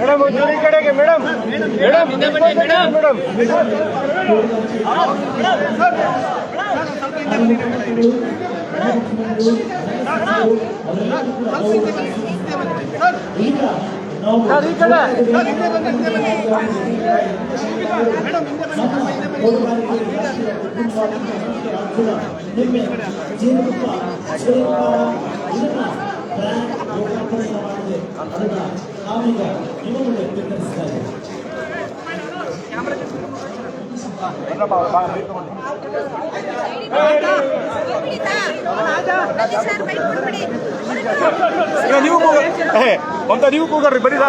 Madam ಒಂಚೂರು ಈ ಕಡೆಗೆ ಮೇಡಮ್ ಮೇಡಮ್ ಮೇಡಮ್ ಸರ್ ಈ ಕಡೆ ಈಗ ನೀವು ಕೂಗ ಏ ಅಂತ ನೀವು ಕೂಗರ್ರಿ ಬರೀ ಏ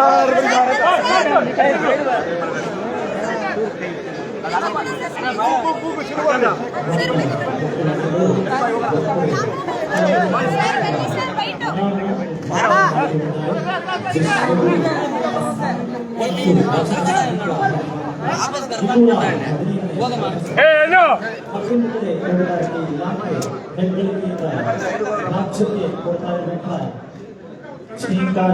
ಶ್ರೀಕಾರ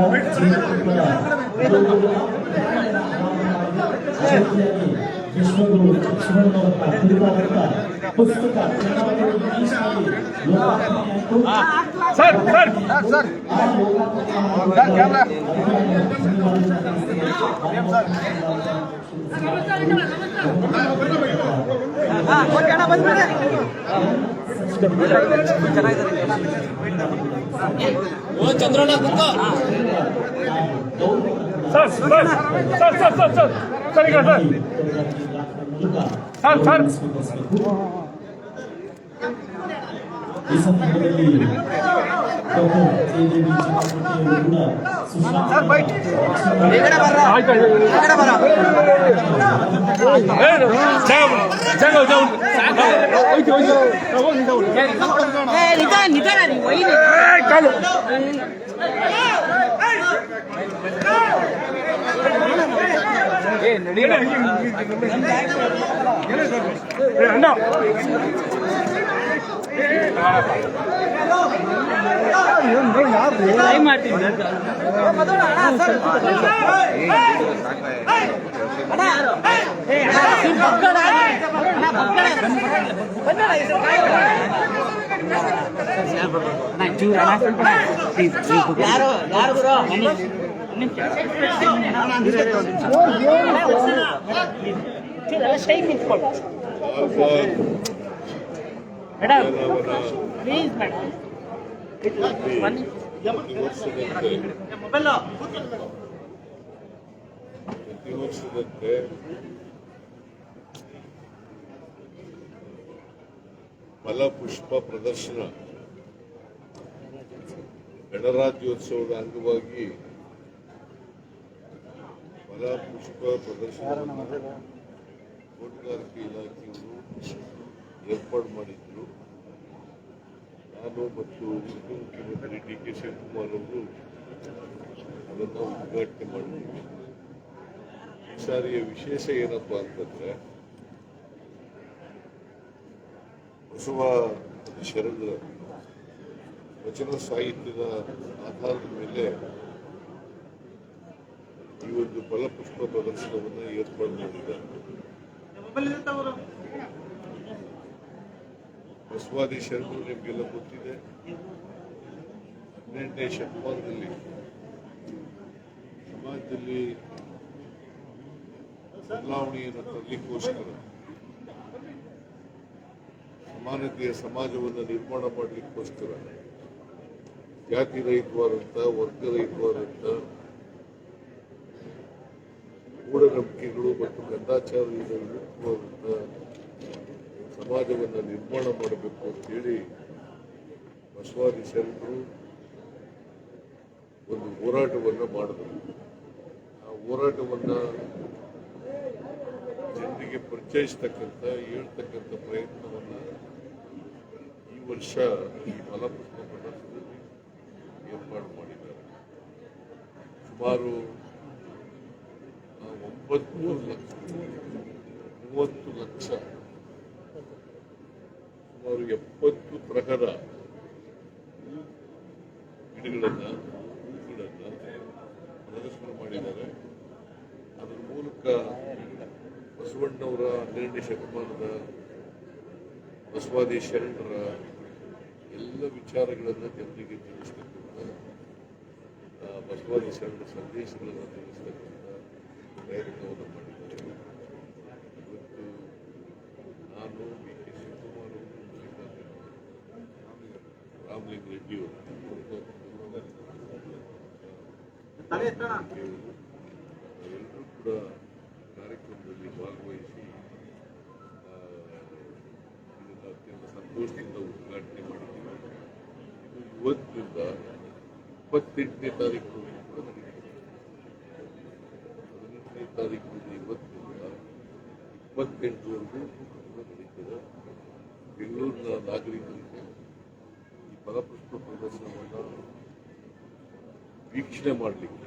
ವಿಶ್ವಗುರು ಶಿವನವರ ಕುರಿತಾದಂಥ ಪುಸ್ತಕ ಚಂದ್ರವರ ಇಂಗ್ಲಿಷ್ನಲ್ಲಿ ಲೋಕಾರ್ಪಣೆಯಾಯಿತು. ಸರ್ ಸರ್ ಸರ್ ಆ ಲೋಕಾರ್ಪಣೆ camera sir sir sir sir sir sir sir ಈಗ ಸರ್ ಸರ್ ಸರ್ ಈ ಸಂದರ್ಭದಲ್ಲಿ ಡಾಕ್ಟರ್ ಕೆ ಜೆ ಬಿ ಚಂದ್ರಮೂರ್ತಿಯವರು ಕೂಡ ಸುಶ್ರಾವ್ಯ ಆಯ್ತು ಏನು ಜಾಗ ಜಾಗ ಜಾಗ ಹೋಯ್ತು ಹೋಯ್ತು ಹೋಗಿ ನಿಧಾನ ನಿಧಾನ ಯಾರು ಯಾರು ಗುರು ಸ್ಟೈಲ್ ನಿಂತ್ಕೊಳ್ಳಿ ಮೊಬೈಲ್ ಫಲಪುಷ್ಪ ಪ್ರದರ್ಶನ. ಗಣರಾಜ್ಯೋತ್ಸವದ ಅಂಗವಾಗಿ ಫಲಪುಷ್ಪ ಪ್ರದರ್ಶನವನ್ನು ತೋಟಗಾರಿಕೆ ಇಲಾಖೆಯವರು ಏರ್ಪಾಡು ಮಾಡಿದ್ರು. ನಾನು ಮತ್ತು ಉಪಮುಖ್ಯಮಂತ್ರಿ ಡಿ ಕೆ ಶಿವಕುಮಾರ್ ಅವರು ಅದನ್ನು ಉದ್ಘಾಟನೆ ಮಾಡಿದ್ದೀವಿ ಈ ಸಾರಿಯ ವಿಶೇಷ ಏನಪ್ಪ ಅಂತಂದ್ರೆ, ಬಸವ ಶರಣರ ವಚನ ಸಾಹಿತ್ಯದ ಆಧಾರದ ಮೇಲೆ ಈ ಒಂದು ಫಲಪುಷ್ಪ ಪ್ರದರ್ಶನವನ್ನು ಏರ್ಪಾಡು ಮಾಡಿದ್ದಾರೆ ಬಸವಾದಿ ಶರಣರು ನಿಮಗೆಲ್ಲ ಗೊತ್ತಿದೆ. ಹದಿನೆಂಟನೇ ಶತಮಾನದಲ್ಲಿ ಸಮಾಜದಲ್ಲಿ ಬದಲಾವಣೆಯನ್ನು ತರಲಿಕ್ಕೋಸ್ಕರ ಸಮಾನತೆಯ ಸಮಾಜವನ್ನು ನಿರ್ಮಾಣ ಮಾಡಲಿಕ್ಕೋಸ್ಕರ ಜಾತಿ ರಹಿತವಾದಂಥ ವರ್ಗ ರಹಿತವಾದಂಥ ವಿರುದ್ಧವಾದಂಥ ಸಮಾಜವನ್ನು ನಿರ್ಮಾಣ ಮಾಡಬೇಕು ಅಂತೇಳಿ ಬಸವಾದಿ ಶರಣರು ಒಂದು ಹೋರಾಟವನ್ನು ಮಾಡಿದರು. ಆ ಹೋರಾಟವನ್ನು ಜನರಿಗೆ ಪರಿಚಯಿಸ್ತಕ್ಕಂಥ, ಹೇಳ್ತಕ್ಕಂಥ ಪ್ರಯತ್ನವನ್ನು ಈ ವರ್ಷ ಈ ಫಲಪುಷ್ಪ ಪ್ರದರ್ಶನದಲ್ಲಿ ಏರ್ಪಾಡು ಮಾಡಿದ್ದಾರೆ. ಸುಮಾರು ಒಂಬತ್ತು ಲಕ್ಷ ಸುಮಾರು ಎಪ್ಪತ್ತು ಪ್ರಕಾರ ಗಿಡಗಳನ್ನು, ಹೂಗಳನ್ನ ಪ್ರದರ್ಶನ ಮಾಡಿದ್ದಾರೆ. ಅದರ ಮೂಲಕ ಬಸವಣ್ಣವರ ಹನ್ನೆರಡನೇ ಶತಮಾನದ ಬಸವಾದಿ ಶರಣರ ಎಲ್ಲ ವಿಚಾರಗಳನ್ನು ಜನರಿಗೆ ತಿಳಿಸ್ತಕ್ಕಂಥ ಬಸವಾದಿ ಶರಣರ ಸಂದೇಶಗಳನ್ನು ತಿಳಿಸ್ತಕ್ಕಂಥ ಪ್ರಯತ್ನವನ್ನು ಮಾಡಿದ್ದಾರೆ ಇವತ್ತು ನಾನು ಬಿ ಕೆ ಶಿವಕುಮಾರ್ ಅವರು ರಾಮಲಿಂಗ ರೆಡ್ಡಿಯವರು ಎಲ್ಲರೂ ಕೂಡ ಕಾರ್ಯಕ್ರಮದಲ್ಲಿ ಭಾಗವಹಿಸಿ ಇದನ್ನು ಅತ್ಯಂತ ಸಂತೋಷದಿಂದ ಉದ್ಘಾಟನೆ ಮಾಡಿದ್ದೀವಿ. ಇದು ಇವತ್ತಿನಿಂದ ಇಪ್ಪತ್ತೆಂಟನೇ ತಾರೀಕು ಹದಿನೆಂಟನೇ ತಾರೀಕಿನಿಂದ ಇವತ್ತಿನಿಂದ ಇಪ್ಪತ್ತೆಂಟರವರೆಗೂ ನಡೀತದೆ. ಬೆಂಗಳೂರಿನ ನಾಗರಿಕರಿಗೆ ಈ ಫಲಪುಷ್ಪ ಪ್ರದರ್ಶನವನ್ನು ವೀಕ್ಷಣೆ ಮಾಡಲಿಕ್ಕೆ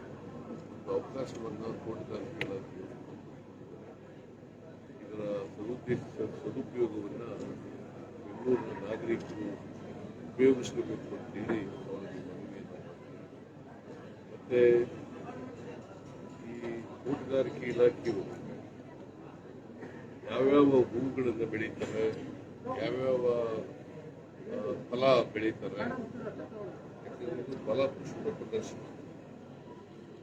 ಒಂದು ಅವಕಾಶವನ್ನು ತೋಟಗಾರಿಕೆಗಳ ಇದರ ಸದುದ್ದೇಶ ಸದುಪಯೋಗವನ್ನು ಬೆಂಗಳೂರಿನ ನಾಗರಿಕರು ಉಪಯೋಗಿಸಬೇಕು ಅಂತೇಳಿ ಅವರಿಗೆ. ಮತ್ತೆ ಈ ತೋಟಗಾರಿಕೆ ಇಲಾಖೆಯು ಯಾವ್ಯಾವ ಹೂವುಗಳನ್ನು ಬೆಳೀತಾರೆ ಯಾವ್ಯಾವ ಫಲ ಬೆಳೀತಾರೆ ಫಲ ಪುಷ್ಪ ಪ್ರದರ್ಶನ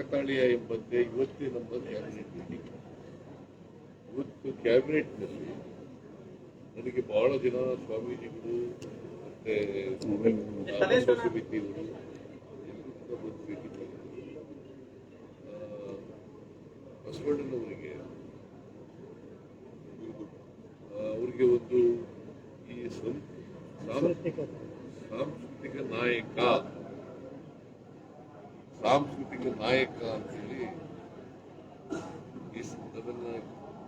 ಕಾಕತಾಳೀಯ ಎಂಬಂತೆ ಇವತ್ತೇ ನಮ್ಮ ಕ್ಯಾಬಿನೆಟ್ ಮೀಟಿಂಗ್ ಇವತ್ತು ಕ್ಯಾಬಿನೆಟ್ನಲ್ಲಿ ನನಗೆ ಬಹಳ ಜನ ಸ್ವಾಮೀಜಿಗಳು ಮತ್ತೆ ಸಮಿತಿಗಳು ಎಲ್ಲರೂ ಭೇಟಿ ಮಾಡಿದ್ರು. ಬಸವಣ್ಣನವರಿಗೆ ಅವರಿಗೆ ಒಂದು ಈ ಸಾಂಸ್ಕೃತಿಕ ನಾಯಕ ಸಾಂಸ್ಕೃತಿಕ ನಾಯಕ ಅಂತೇಳಿ ಅದನ್ನ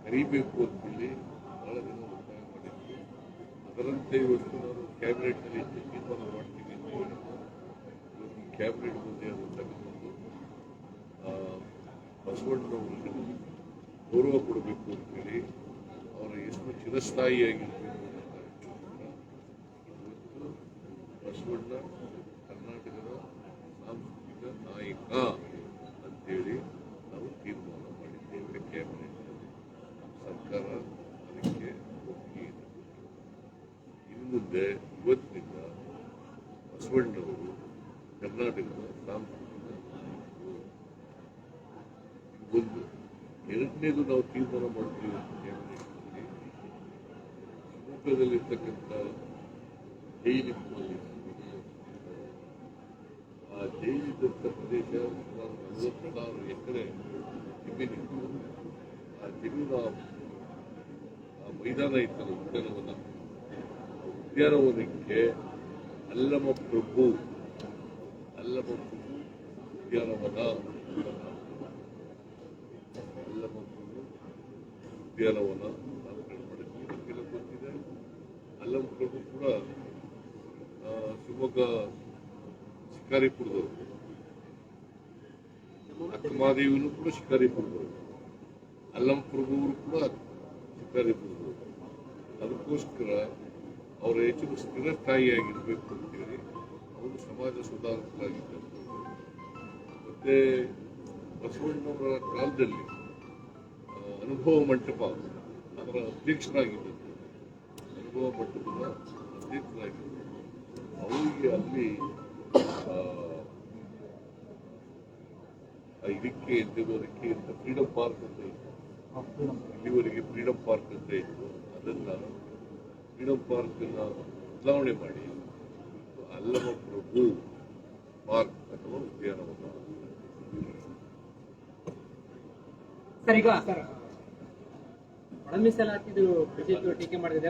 ಕರಿಬೇಕು ಅಂತೇಳಿ ಬಹಳ ದಿನ ಒತ್ತಾಯ ಮಾಡಿದ್ರು ಅದರಂತೆ ಇವತ್ತು ನಾನು ಕ್ಯಾಬಿನೆಟ್ನಲ್ಲಿ ತೀರ್ಮಾನ ಮಾಡ್ತೀನಿ ಅಂತ ಹೇಳಿದ್ರು. ಕ್ಯಾಬಿನೆಟ್ ಮುಂದೆ ಅದು ತೆಗೆದುಕೊಂಡು ಆ, ಬಸವಣ್ಣನವರಿಗೆ ಗೌರವ ಕೊಡಬೇಕು ಅಂತೇಳಿ ಅವರ ಹೆಸರು ಚಿರಸ್ಥಾಯಿಯಾಗಿರಬೇಕು ಅಂತ ಬಸವಣ್ಣ ನಾಯಕ ಅಂತೇಳಿ ನಾವು ತೀರ್ಮಾನ ಮಾಡಿದ್ದೇವೆ ಕ್ಯಾಬಿನೆಟ್ ಸರ್ಕಾರ ಅದಕ್ಕೆ ಒಪ್ಪಿಗೆಯನ್ನು ಇನ್ನು ಮುಂದೆ ಇವತ್ತಿನಿಂದ ಬಸವಣ್ಣವರು ಕರ್ನಾಟಕದ ಸಾಂಸ್ಕೃತಿಕ ಒಂದು ಎರಡನೇದು ನಾವು ತೀರ್ಮಾನ ಮಾಡ್ತೀವಿ ಅಂತ ಕ್ಯಾಬಿನೆಟ್ನಲ್ಲಿ ಶಿವಮೊಗ್ಗದಲ್ಲಿರ್ತಕ್ಕಂಥ ಜೈಲಿನಲ್ಲಿ ಆ ಜೈಲಿದ್ದಂಥ ಪ್ರದೇಶ ಸುಮಾರು ನಲವತ್ತಾರು ಎಕರೆ ಜಮೀನಿತ್ತು ಆ ಜಮೀನು ಆ- ಮೈದಾನ ಇತ್ತಲ್ಲ ಉದ್ಯಾನವನ. ಉದ್ಯಾನವನಕ್ಕೆ ಅಲ್ಲಮ ಪ್ರಭು ಅಲ್ಲಮ ಪ್ರಭು ಉದ್ಯಾನವನ. ಅಲ್ಲಮ ಪ್ರಭು ಉದ್ಯಾನವನ ನಾಮಕರಣ ಮಾಡಿದ್ವಿ ನಮಗೆಲ್ಲ ಅಲ್ಲಮ ಪ್ರಭು ಕೂಡ ಶಿವಮೊಗ್ಗ ಶಿಕಾರಿಪುರದವರು ಅಕ್ಕಮಾದೇವಿನೂ ಕೂಡ ಶಿಕಾರಿಪುರದವರು ಅಲ್ಲಂ ಪ್ರಭುವರು ಕೂಡ ಶಿಕಾರಿಪುರದವರು ಅದಕ್ಕೋಸ್ಕರ ಅವರ ಹೆಚ್ಚು ಸ್ಥಿರಸ್ಥಾಯಿಯಾಗಿರಬೇಕು ಅಂತೇಳಿ ಅವರು ಸಮಾಜ ಸುಧಾರಕರಾಗಿದ್ದರು. ಮತ್ತೆ ಬಸವಣ್ಣವರ ಕಾಲದಲ್ಲಿ ಅನುಭವ ಮಂಟಪ ಅದರ ಅಧ್ಯಕ್ಷರಾಗಿದ್ದರು. ಅನುಭವ ಮಂಟಪದ ಅಧ್ಯಕ್ಷರಾಗಿದ್ದರು. ಅವರಿಗೆ ಅಲ್ಲಿ ಇದಕ್ಕೆ ಇದ್ದವರಿಗೆ ಅಂತ ಫ್ರೀಡಂ ಪಾರ್ಕ್ ಅಂತ ಇತ್ತು ಇಲ್ಲಿವರೆಗೆ ಫ್ರೀಡಂ ಪಾರ್ಕ್ ಅಂತ ಇತ್ತು ಅದನ್ನ ಫ್ರೀಡಂ ಪಾರ್ಕ್ ಬದಲಾವಣೆ ಮಾಡಿ ಅಲ್ಲಮ ಪ್ರಭು ಪಾರ್ಕ್ ಅಥವಾ ಉದ್ಯಾನವನ ಸರ್ ಈಗ ಒಳ ಮೀಸಲಾತಿದು ಬಿಜೆಪಿ ಮಾಡಿದ್ರೆ